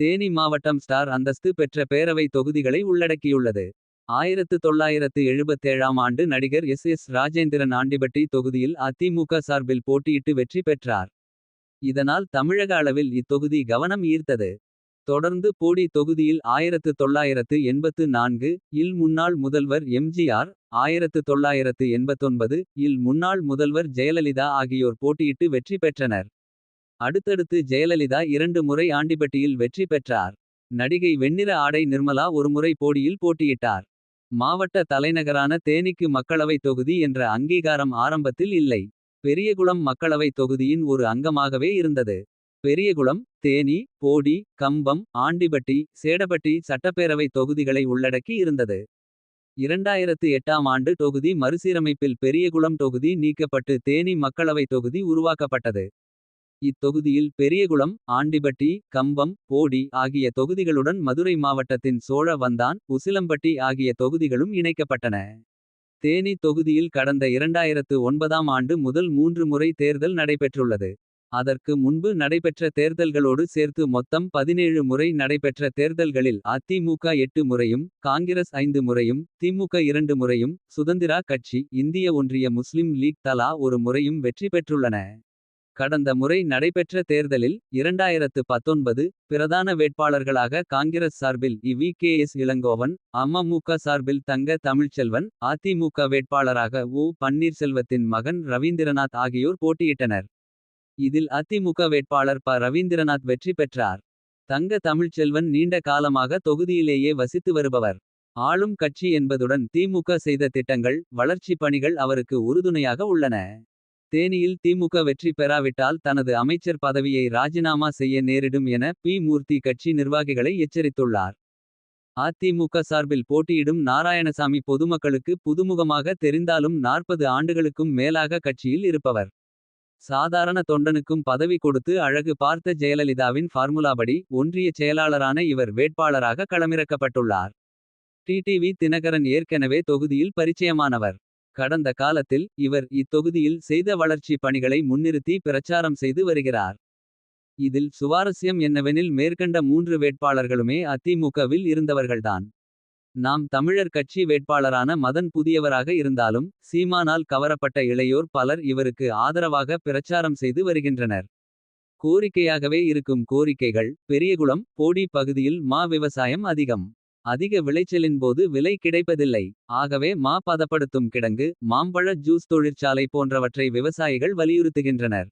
தேனி மாவட்டம் ஸ்டார் அந்தஸ்து பெற்ற பேரவை தொகுதிகளை உள்ளடக்கியுள்ளது. ஆயிரத்து தொள்ளாயிரத்து எழுபத்தேழாம் ஆண்டு நடிகர் எஸ். எஸ். ராஜேந்திரன் ஆண்டிபட்டி தொகுதியில் அதிமுக சார்பில் போட்டியிட்டு வெற்றி பெற்றார். இதனால் தமிழக அளவில் இத்தொகுதி கவனம் ஈர்த்தது. தொடர்ந்து போடி தொகுதியில் ஆயிரத்து தொள்ளாயிரத்து எண்பத்து நான்கு. இல் முன்னாள் முதல்வர் எம்ஜிஆர். ஆயிரத்து தொள்ளாயிரத்து எண்பத்தொன்பது. இல் முன்னாள் முதல்வர் ஜெயலலிதா ஆகியோர் போட்டியிட்டு வெற்றி பெற்றனர். அடுத்தடுத்து ஜெயலலிதா இரண்டு முறை ஆண்டிபட்டியில் வெற்றி பெற்றார். நடிகை வெண்ணிற ஆடை நிர்மலா ஒருமுறை போடியில் போட்டியிட்டார். மாவட்ட தலைநகரான தேனிக்கு மக்களவை தொகுதி என்ற அங்கீகாரம் ஆரம்பத்தில் இல்லை. பெரியகுளம் மக்களவை தொகுதியின் ஒரு அங்கமாகவே இருந்தது. பெரியகுளம் தேனி போடி கம்பம் ஆண்டிபட்டி சேடபட்டி சட்டப்பேரவை தொகுதிகளை உள்ளடக்கி இருந்தது. இரண்டாயிரத்து எட்டாம் ஆண்டு தொகுதி மறுசீரமைப்பில் பெரியகுளம் தொகுதி நீக்கப்பட்டு தேனி மக்களவை தொகுதி உருவாக்கப்பட்டது. இத்தொகுதியில் பெரியகுளம் ஆண்டிபட்டி கம்பம் போடி ஆகிய தொகுதிகளுடன் மதுரை மாவட்டத்தின் சோழ வந்தான் உசிலம்பட்டி ஆகிய தொகுதிகளும் இணைக்கப்பட்டன. தேனி தொகுதியில் கடந்த இரண்டாயிரத்து ஒன்பதாம் ஆண்டு முதல் மூன்று முறை தேர்தல் நடைபெற்றுள்ளது. அதற்கு முன்பு நடைபெற்ற தேர்தல்களோடு சேர்த்து மொத்தம் பதினேழு முறை நடைபெற்ற தேர்தல்களில் அதிமுக எட்டு முறையும் காங்கிரஸ் ஐந்து முறையும் திமுக இரண்டு முறையும் சுதந்திரா கட்சி இந்திய ஒன்றிய முஸ்லிம் லீக் தலா ஒரு முறையும் வெற்றி பெற்றுள்ளன. கடந்த முறை நடைபெற்ற தேர்தலில் இரண்டாயிரத்து பத்தொன்பது பிரதான வேட்பாளர்களாக காங்கிரஸ் சார்பில் E V K S Elangovan AMMK சார்பில் தங்க தமிழ்ச்செல்வன் அதிமுக வேட்பாளராக உ பன்னீர்செல்வத்தின் மகன் ரவீந்திரநாத் ஆகியோர் போட்டியிட்டனர். இதில் அதிமுக வேட்பாளர் ப ரவீந்திரநாத் வெற்றி பெற்றார். தங்க தமிழ்ச்செல்வன் நீண்ட காலமாக தொகுதியிலேயே வசித்து வருபவர். ஆளும் கட்சி என்பதுடன் திமுக செய்த திட்டங்கள் வளர்ச்சி பணிகள் அவருக்கு உறுதுணையாக உள்ளன. தேனியில் திமுக வெற்றி பெறாவிட்டால் தனது அமைச்சர் பதவியை ராஜினாமா செய்ய நேரிடும் என பி மூர்த்தி கட்சி நிர்வாகிகளை எச்சரித்துள்ளார். அதிமுக சார்பில் போட்டியிடும் நாராயணசாமி பொதுமக்களுக்கு புதுமுகமாக தெரிந்தாலும் நாற்பது ஆண்டுகளுக்கும் மேலாக கட்சியில் இருப்பவர். சாதாரண தொண்டனுக்கும் பதவி கொடுத்து அழகு பார்த்த ஜெயலலிதாவின் ஃபார்முலாபடி ஒன்றிய செயலாளரான இவர் வேட்பாளராக களமிறக்கப்பட்டுள்ளார். டிடிவி தினகரன் ஏற்கெனவே தொகுதியில் பரிச்சயமானவர். கடந்த காலத்தில் இவர் இத்தொகுதியில் செய்த வளர்ச்சி பணிகளை முன்னிறுத்தி பிரச்சாரம் செய்து வருகிறார். இதில் சுவாரஸ்யம் என்னவெனில் மேற்கண்ட மூன்று வேட்பாளர்களுமே அதிமுகவில் இருந்தவர்கள்தான். நாம் தமிழர் கட்சி வேட்பாளரான மதன் புதியவராக இருந்தாலும். சீமானால் கவரப்பட்ட இளையோர் பலர் இவருக்கு ஆதரவாக பிரச்சாரம் செய்து வருகின்றனர். கோரிக்கையாகவே இருக்கும் கோரிக்கைகள் பெரியகுளம் போடி பகுதியில் மா விவசாயம் அதிகம். அதிக விளைச்சலின் போது விலை கிடைப்பதில்லை. ஆகவே மா பதப்படுத்தும் கிடங்கு மாம்பழ ஜூஸ் தொழிற்சாலை போன்றவற்றை விவசாயிகள் வலியுறுத்துகின்றனர்.